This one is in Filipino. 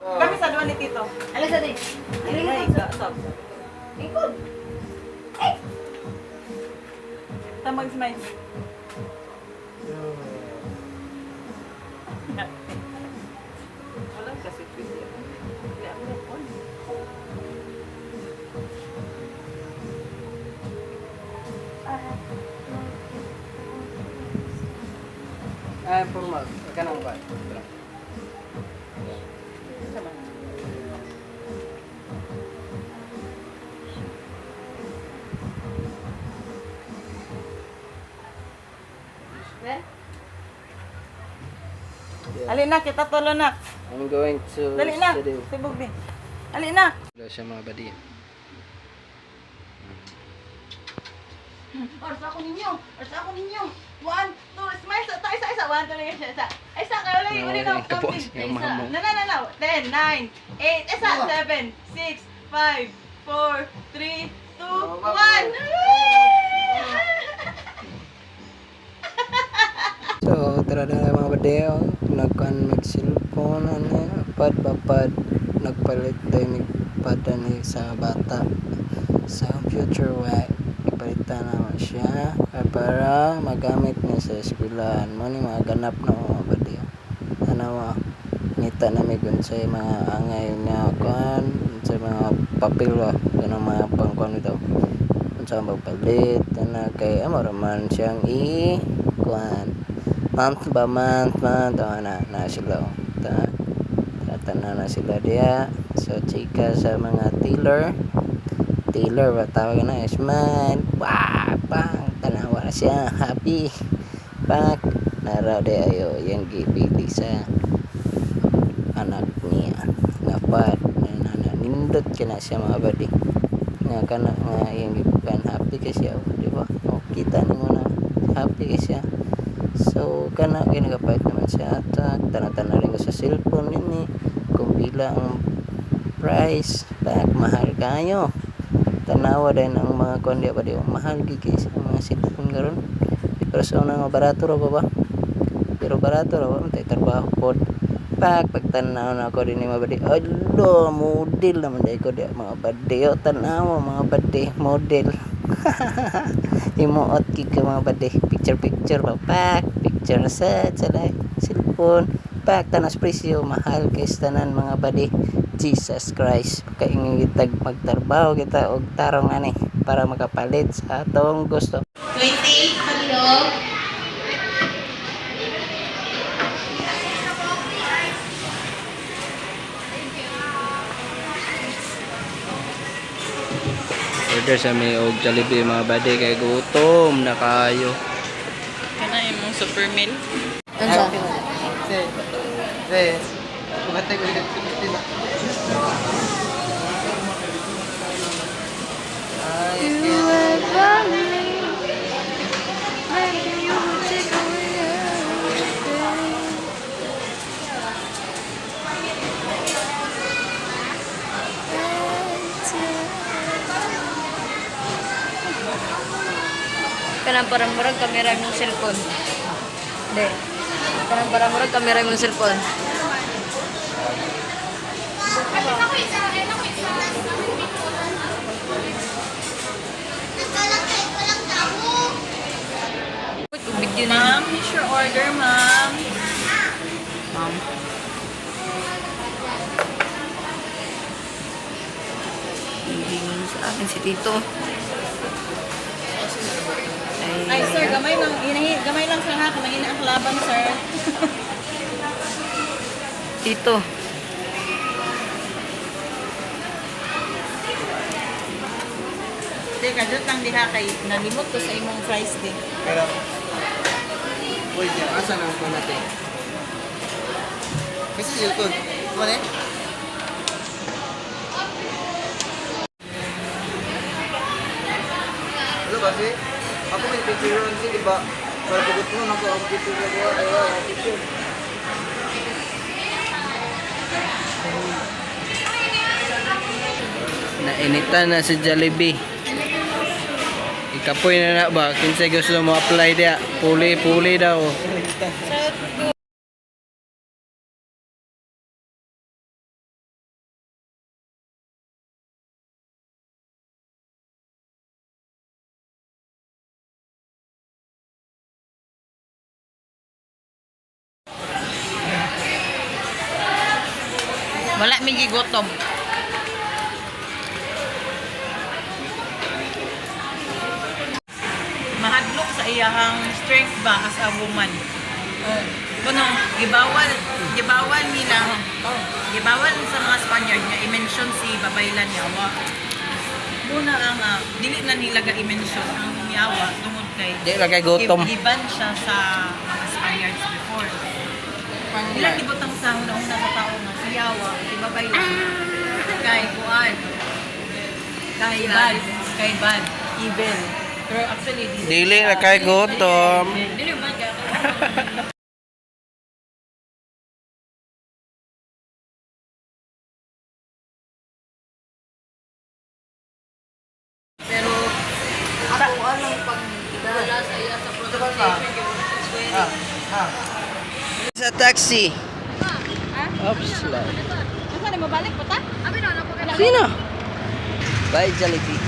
Kami sa duwan ni Tito. Alas sa din. Ay, sa sab. Ikot. Tamag smile. Wala kasi pwede. Hindi ako na on. Ah, formal. Kanang ba? Ali na, kita tolo na. I'm going to Dali na. study. Sibog ni. Ali na. Wala siya mga badi. Orsa ako ninyo. Orsa ako ninyo. One, two, smile sa ta. Isa, isa. One, two, isa, isa. Isa, kayo lang. Na na. yung kapos, Counting. yung Isa. mga mo. No, no, no, no. Ten, nine, eight, isa, seven, six, five, four, three, two, one. So, tara na mga badeo. Nagkan mag-cellphone. Ano, apad papad. Nagpalit tayo nagpada ni sa bata. Sa future way. Ipalitan naman siya. ah, Para magamit niya sa eskwelahan. Mo ni mga ganap na mga badeo. Ano mo. Ngita na may gun sa mga angay nga kuan sa mga papel ba ganang mga pangkuan ito sa magpalit na kay amo raman siyang i kuan month ba month month oh, na na sila oh. ta tatana na sila dia so chika sa mga tailor. Tailor ba tawag na? Smile wah pang tanawa na siya. Happy. Pak naraw de ayo. Yang gibili sa anak niya. Ngapad na, na, nindot ka na siya mga badi nga kana nga yung gibukan happy ka siya. Oh, di ba? O kita ni mo na. Happy ka siya so kana ginagapait naman siya. At tanatan rin ko sa cellphone ini kung bilang price back mahal kayo. Tanawa din ang mga kundi ba di mahal gigi sa mga cellphone karon. Pero sa unang barato ra ba ba? Pero barato ra ba tay trabaho pod pak pagtanaw na ako din mga badi alo model naman dahil ko di mga badi tanaw mga badi model imuot kik ka mga badi picture picture pa pak picture sa sa cellphone pak tanas presyo mahal kay tanan mga badi Jesus Christ kaingin kita magtrabaho kita og tarong ani para makapalit sa atong gusto 20. Hello. Order sa may og Jollibee mga badi kay gutom na kayo. Kana imong super meal. Ano Kanang parang murag kamera mong cellphone. Hindi. Kanang parang murag kamera mong cellphone. Tubig yun eh. Ma'am, here's your order, ma'am. Ma'am. Hingin sa akin si Tito. Gamay lang. Inahi, gamay lang sir ha. Kamay ang laban, sir. Tito. Teka, dito lang diha kay nalimot ko sa imong price din. pero Uy, diyan, asa na ako natin? Kasi yun to, ano eh? Ano kasi? Ako may picture lang siya, di ba? Para pagod mo, nako ang picture na ko, ayaw, ang picture. Nainitan na si Jollibee. Ikapoy na na ba? Kinsay gusto mo apply dia? Puli-puli daw. Wala may gigotom. Mahadlok sa iyahang strength ba as a woman. Kuno, gibawal, gibawal nila, gibawal sa mga Spaniard nga i-mention si Babaylan Yawa. Muna ang, ah, dili na nila ga i-mention ang Yawa tungod kay Di lang kay gutom. Giban siya sa mga Spaniards before. Ilan ibutang sa una-una sa tao nga si Yawa, si Babaylan. Kay Kuan. Kay Bad. Kay Bad. Evil. Pero actually, Dili na kay gutom. Dili ba ka? Pero Ako alam pag wala sa iya sa pronunciation, it's very... Sa taxi. Ha? Oops. lang. Na mabalik pa ta? Abi na, napagala. Sino? Bye, Jollibee.